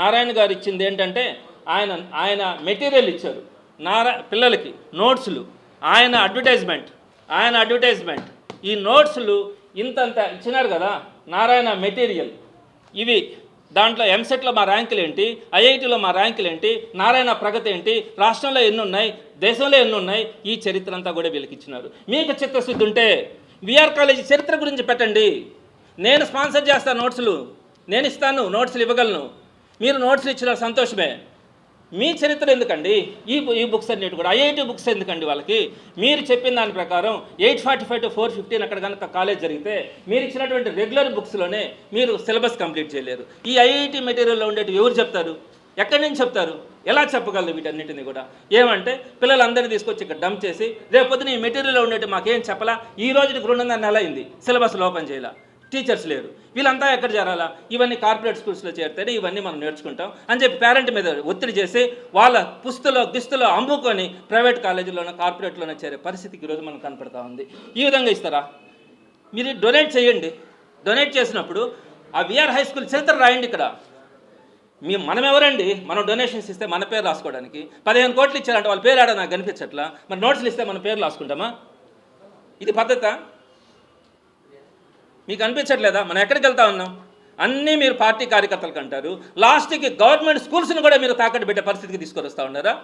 నారాయణ గారు ఇచ్చింది ఏంటంటే ఆయన ఆయన మెటీరియల్ ఇచ్చారు. నారా పిల్లలకి నోట్స్లు ఆయన అడ్వర్టైజ్మెంట్ ఆయన అడ్వర్టైజ్మెంట్. ఈ నోట్స్లు ఇంతంత ఇచ్చినారు కదా నారాయణ మెటీరియల్. ఇవి దాంట్లో ఎంసెట్లో మా ర్యాంకులు ఏంటి ఐఐటిలో మా ర్యాంకులు ఏంటి నారాయణ ప్రగతి ఏంటి రాష్ట్రంలో ఎన్ని ఉన్నాయి దేశంలో ఎన్ని ఉన్నాయి ఈ చరిత్ర అంతా కూడా వీళ్ళకి ఇచ్చినారు. మీకు చిత్తశుద్ధి ఉంటే విఆర్ కాలేజీ చరిత్ర గురించి పెట్టండి. నేను స్పాన్సర్ చేస్తాను నోట్స్లు. నేను ఇస్తాను నోట్స్లు ఇవ్వగలను. మీరు నోట్స్ ఇచ్చిన సంతోషమే. మీ చరిత్ర ఎందుకండి? ఈ ఈ బుక్స్ అన్నిటి కూడా. ఐఐటి బుక్స్ ఎందుకండి వాళ్ళకి? మీరు చెప్పిన దాని ప్రకారం eight forty five to four fifteen అక్కడ కనుక కాలేజ్ జరిగితే మీరు ఇచ్చినటువంటి రెగ్యులర్ బుక్స్లోనే మీరు సిలబస్ కంప్లీట్ చేయలేరు. ఈ ఐఐటి మెటీరియల్లో ఉండేవి ఎవరు చెప్తారు? ఎక్కడి నుంచి చెప్తారు? ఎలా చెప్పగలరు వీటన్నిటిని కూడా? ఏమంటే పిల్లలందరినీ తీసుకొచ్చి ఇక్కడ డంప్ చేసి రేపొద్దున ఈ మెటీరియల్లో ఉండేటి మాకేం చెప్పలా? ఈ రోజుకి రెండున్నర నెల అయింది? సిలబస్ లోపం చేయాల. టీచర్స్ లేరు. వీళ్ళంతా ఎక్కడ చేరాలా? ఇవన్నీ కార్పొరేట్ స్కూల్స్లో చేరితేనే ఇవన్నీ మనం నేర్చుకుంటాం అని చెప్పి పేరెంట్ మీద ఒత్తిడి చేసి వాళ్ళ పుస్తులో గిస్తులో అమ్ముకొని ప్రైవేట్ కాలేజీలోనో కార్పొరేట్లోనో చేరే పరిస్థితికి ఈరోజు మనకు కనపడతా ఉంది. ఈ విధంగా ఇస్తారా? మీరు డొనేట్ చేయండి. డొనేట్ చేసినప్పుడు ఆ విఆర్ హై స్కూల్ చరిత్ర రాయండి ఇక్కడ. మీ మనం ఎవరండి మనం డొనేషన్స్ ఇస్తే మన పేరు రాసుకోవడానికి. పదిహేను కోట్లు ఇచ్చారంటే వాళ్ళ పేరు ఆడ నాకు కనిపించట్లా? మరి నోట్స్లు ఇస్తే మన పేరు రాసుకుంటామా? ఇది పద్ధత? మీకు అనిపించట్లేదా? మనం ఎక్కడికి వెళ్తా ఉన్నాం? అన్నీ మీరు పార్టీ కార్యకర్తలకు అంటారు లాస్ట్కి గవర్నమెంట్ స్కూల్స్ని కూడా మీరు తాకట్టు పెట్టే పరిస్థితికి తీసుకొని వస్తూ ఉన్నారా?